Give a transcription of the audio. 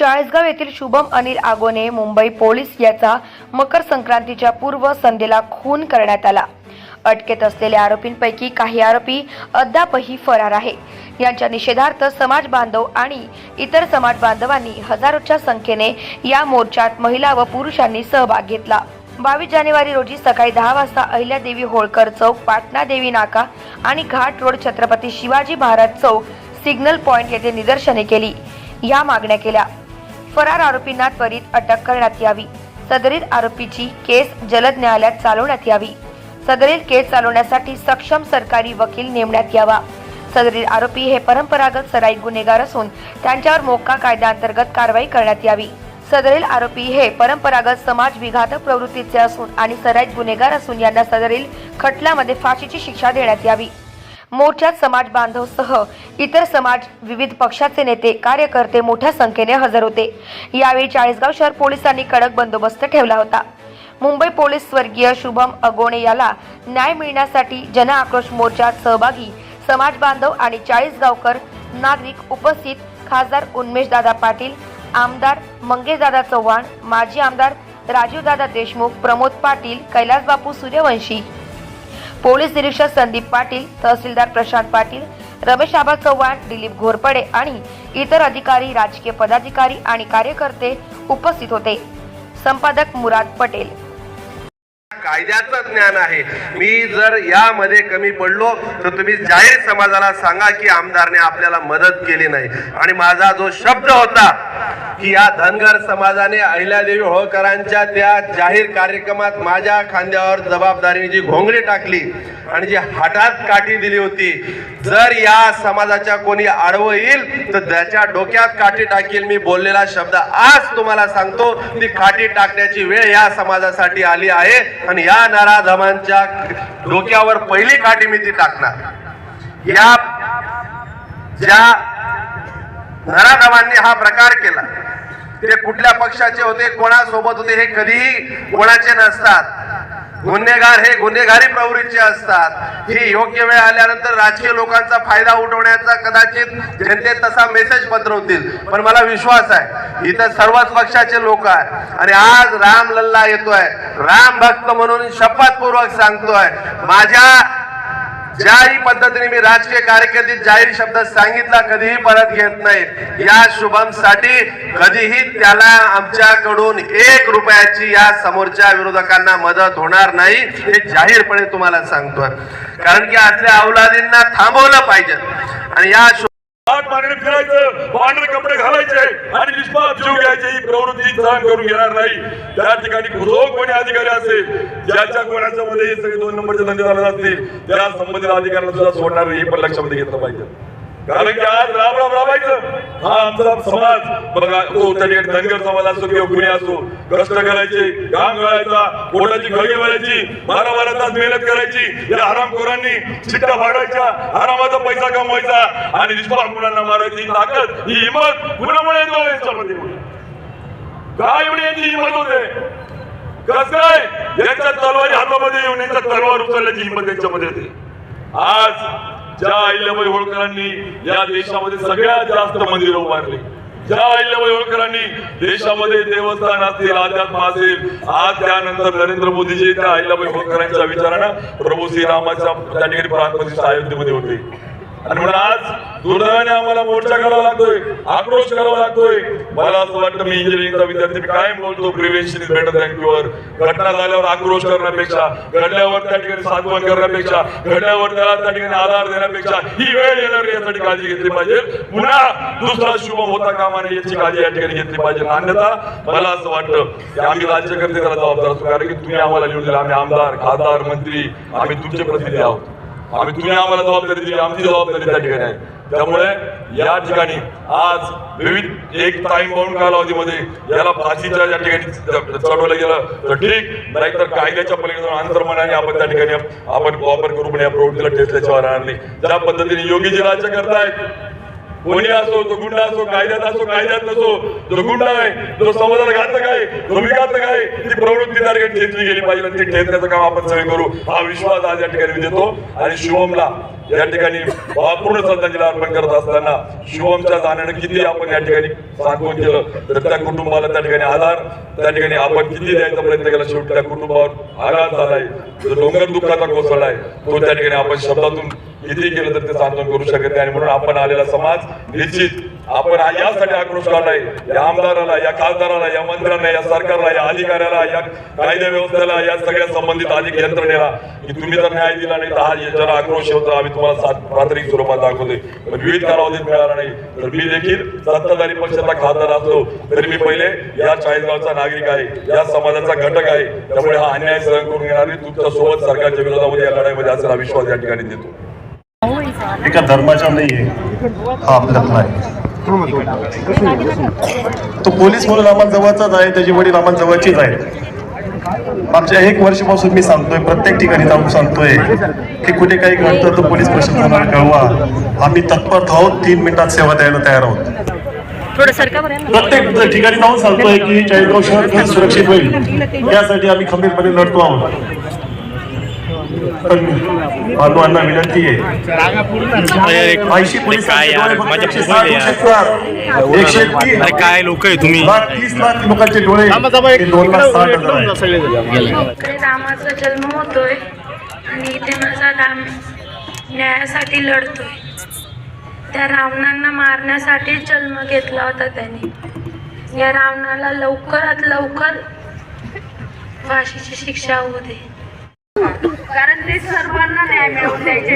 चाळीसगाव येथील शुभम अनिल आगोने मुंबई पोलीस याचा मकर संक्रांतीच्या पूर्व संध्येला खून करण्यात आला. अटकेत असलेल्या आरोपींपैकी काही आरोपी अद्यापही फरार आहे. यांच्या निषेधार्थ समाज बांधव आणि इतर समाज बांधवांनी हजारोच्या संख्येने या मोर्चात महिला व पुरुषांनी सहभाग घेतला. बावीस जानेवारी रोजी सकाळी दहा वाजता अहिल्यादेवी होळकर चौक पाटणा देवी नाका आणि Ghat road Chhatrapati Shivaji Maharaj chowk signal point येथे निदर्शने केली. या मागण्या केल्या. फरार आरोपींना त्वरित अटक करण्यात यावी. सदरील आरोपीची केस जलद न्यायालयात चालवण्यात यावी. सदरील केस चालवण्यासाठी सक्षम सरकारी वकील नेमण्यात यावा. सदरील आरोपी हे परंपरागत सराईत गुन्हेगार असून त्यांच्यावर मोक्का कायद्याअंतर्गत कारवाई करण्यात यावी. सदरील आरोपी हे परंपरागत समाज विघातक प्रवृत्तीचे असून आणि सराईत गुन्हेगार असून यांना सदरील खटल्यामध्ये फाशीची शिक्षा देण्यात यावी. मोर्चात समाज बांधव सह इतर समाज विविध पक्षाचे नेते कार्यकर्ते मोठ्या संख्येने हजर होते. यावेळी चाळीसगाव शहर पोलिसांनी कडक बंदोबस्त ठेवला होता. मुंबई पोलीस स्वर्गीय शुभम अगोणे याला न्याय मिळण्यासाठी जन आक्रोश मोर्चात सहभागी समाज बांधव आणि चाळीसगावकर नागरिक उपस्थित खासदार उन्मेशदादा पाटील आमदार मंगेशदादा चव्हाण माजी आमदार राजीवदादा देशमुख प्रमोद पाटील कैलासबापू सूर्यवंशी पोलीस निरीक्षक संदीप पाटील तहसीलदार प्रशांत पाटील रमेश आबा चव्हाण दिलीप घोरपडे आणि इतर अधिकारी राजकीय पदाधिकारी आणि कार्यकर्ते उपस्थित होते. संपादक मुराद पटेल. कायद्याचं ज्ञान आहे. मी जर यामध्ये कमी पडलो तर तुम्ही जाहीर समाजाला सांगा की आमदारने आपल्याला मदत केली नाही. आणि माझा जो शब्द होता की या धनगर समाजाने अहिल्यादेवी होळकरांच्या त्या जाहीर कार्यक्रमात माझ्या खांद्यावर जबाबदारीने जी घोंगडी टाकली आणि जी हातात काठी दिली होती जर या समाजाच्या कोणी आडवं येईल तर त्याच्या डोक्यात काठी टाकील मी बोललेला शब्द आज तुम्हाला सांगतो. ती काठी टाकण्याची वेळ या समाजासाठी आली आहे आणि या नराधमांच्या डोक्यावर पहिली काठी मी ती टाकणार. या ज्या नराधमांनी हा प्रकार केला ते कुठल्या पक्षाचे होते कोणासोबत होते हे कधीही कोणाचे नसतात. गुन्हेगार हे गुन्हेगारी प्रवृत्तीचे असतात. ही योग्य वेळ आल्यानंतर राजकीय लोकांचा फायदा उठवण्याचा कदाचित जनतेत तसा मेसेज पत्रवतील पण मला विश्वास आहे इथं सर्वच पक्षाचे लोक आहे आणि आज राम लल्ला येतोय. राम भक्त म्हणून शपथपूर्वक सांगतोय. माझ्या ज्याही पद्धतीने मी राजकीय कारकिर्दीत जाहीर शब्द सांगितला कधीही परत घेत नाही या शुभमसाठी कधीही त्याला आमच्याकडून एक रुपयाची या समोरच्या विरोधकांना मदत होणार नाही हे जाहीरपणे तुम्हाला सांगतोय. कारण की आपल्या अवलादींना थांबवलं पाहिजे. आणि या शु- आठ फिरायचं पांढरे कपडे घालायचे आणि निष्पाप जीव घ्यायचे ही प्रवृत्ती सहन करून घेणार नाही. त्या ठिकाणी जो कोणी अधिकारी असेल ज्याच्या कोणाच्या मध्ये सगळे दोन नंबरचे धंदे झाले असतील त्या संबंधित अधिकाऱ्यांना सुद्धा सोडणार नाही हे पण लक्षामध्ये घेतलं पाहिजे. कारण की आज राम राम रामायचं. हा आमचा समाज. बघा तो त्या धनगर समाज असो किंवा कुणी असो कष्ट करायचे काम मिळायचा पोटाची खळगी भरायची बारा बारा तास मेहनत करायची या हरामखोरांनी चिट्टा फाडायच्या आरामाचा पैसा कमवायचा आणि निष्पाप मुलांना मारायची ताकद ही हिंमत कुणामुळे येतो याच्यामध्ये? काय म्हणजे एवढी यांची हिंमत होते? कसं काय? यांच्या तलवारी हातामध्ये येऊन यांच्या तलवार उचलण्याची हिंमत त्यांच्यामध्ये येते आज ज्या अहिल्याबाई होळकरांनी या देशामध्ये सगळ्यात जास्त मंदिर उभारली. ज्या अहिल्याबाई होळकरांनी देशामध्ये देवस्थान असतील अध्यात्म असेल आज त्यानंतर नरेंद्र मोदीजी त्या अहिल्याबाई होळकरांच्या विचारानं प्रभू श्रीरामाच्या त्या ठिकाणी प्राणप्रतिष्ठा अयोध्येमध्ये होते. आणि म्हणून आज दुर्दैवाने आम्हाला मोर्चा करावा लागतोय आक्रोश करावा लागतोय. मला असं वाटतं मी इंजिनिअरिंगचा विद्यार्थी काय कायम बोलतो prevention is better than cure घटना झाल्यावर आक्रोश करण्यापेक्षा घडल्यावर त्या ठिकाणी साधवण करण्यापेक्षा घडल्यावर त्याला त्या ठिकाणी आधार देण्यापेक्षा ही वेळ येणार यासाठी काळजी घेतली पाहिजे. पुन्हा दुसरा शुभ होता कामा नये याची काळजी या ठिकाणी घेतली पाहिजे. अन्यथा मला असं वाटतं की आम्ही राज्यकर्ते त्याला जबाबदार असतो कारण की तुम्ही आम्हाला लिहून आम्ही आमदार खासदार मंत्री आम्ही तुमचे प्रतिनिधी आहोत. आम्ही तुम्ही आम्हाला जबाबदारी दिली आमची जबाबदारी त्या ठिकाणी आहे. त्यामुळे या ठिकाणी आज विविध एक टाइम बाउंड कालावधीमध्ये याला फाशीच्या या ठिकाणी चढवलं गेलं तर ठीक नाहीतर कायद्याच्या पलीकडे जाऊन अंतर्मनाने आपण त्या ठिकाणी आपण वापर करू पण या प्रवृत्तीला ठेचल्याशिवाय राहणार नाही. ज्या पद्धतीने योगीजी राज्य करतायत कोणी असो तो गुंडा असो कायद्यात असो कायद्यात नसो जो गुंडा आहे तो समाजाला घातक आहे जो विघातक आहे ती प्रवृत्ती त्या ठेचली गेली पाहिजे ती ठेचण्याचं काम आपण सगळे करू. हा विश्वास आज या ठिकाणी मी देतो. आणि शिवमला या ठिकाणी पूर्ण श्रद्धांजली अर्पण करत असताना शिवमच्या जाण्यानं किती आपण या ठिकाणी सांगून केलं तर त्या कुटुंबाला त्या ठिकाणी आधार त्या ठिकाणी आपण किती द्यायचा प्रयत्न केला शेवटी त्या कुटुंबावर आघात झालाय. जो डोंगर दुःखाचा कोसळलाय तो त्या ठिकाणी आपण शब्दातून किती केलं तर ते आंदोलन करू शकत नाही. आणि म्हणून आपण आलेला समाज निश्चित आपण यासाठी आक्रोश काढलाय. या आमदाराला या खासदाराला या मंत्र्यांना या सरकारला या अधिकाऱ्याला या कायदा व्यवस्थेला या सगळ्या संबंधित अधिक यंत्रणेला की तुम्ही जर न्याय दिला नाही तर हा याच्यावर आक्रोश होता आम्ही तुम्हाला प्राथमिक स्वरूपात दाखवतोय. पण विविध कालावधीत मिळाला नाही. तर मी देखील सत्ताधारी पक्षाचा खासदार असलो तरी मी पहिले या चाळीसगावचा नागरिक आहे. या समाजाचा घटक आहे. त्यामुळे हा अन्याय सहन करून घेणारी तुमच्यासोबत सरकारच्या विरोधामध्ये या लढाईमध्ये असेल हा विश्वास या ठिकाणी देतो. एका धर्माच्या नाहीये हा आपल्यातला आहे. तो पोलीस म्हणून आम्हाला जवळचाच आहे त्याची वडील आम्हाला जवळचीच आहे मागच्या एक वर्षापासून मी सांगतोय प्रत्येक ठिकाणी जाऊन सांगतोय की कुठे काही घडतं तर पोलीस प्रशासनाला कळवा. आम्ही तत्पर आहोत तीन मिनिटात सेवा द्यायला तयार आहोत. प्रत्येक ठिकाणी जाऊन सांगतोय की चाळीसगाव शहर सुरक्षित होईल. यासाठी आम्ही खंबीरपणे लढतो आहोत. बांधवांना विनंती आहे. ऐंशी काय लोक आहे तुम्ही? तीस लाख लोकांचे डोळे दोन लाख साठ हजार रामाचा जन्म होतोय आणि इथे माझा राम न्यायासाठी लढतोय. त्या रावणांना मारण्यासाठी जन्म घेतला होता त्यांनी. या रावणाला लवकरात लवकर फाशीची शिक्षा होऊ दे. कारण ते सर्वांना न्याय मिळवून द्यायचे.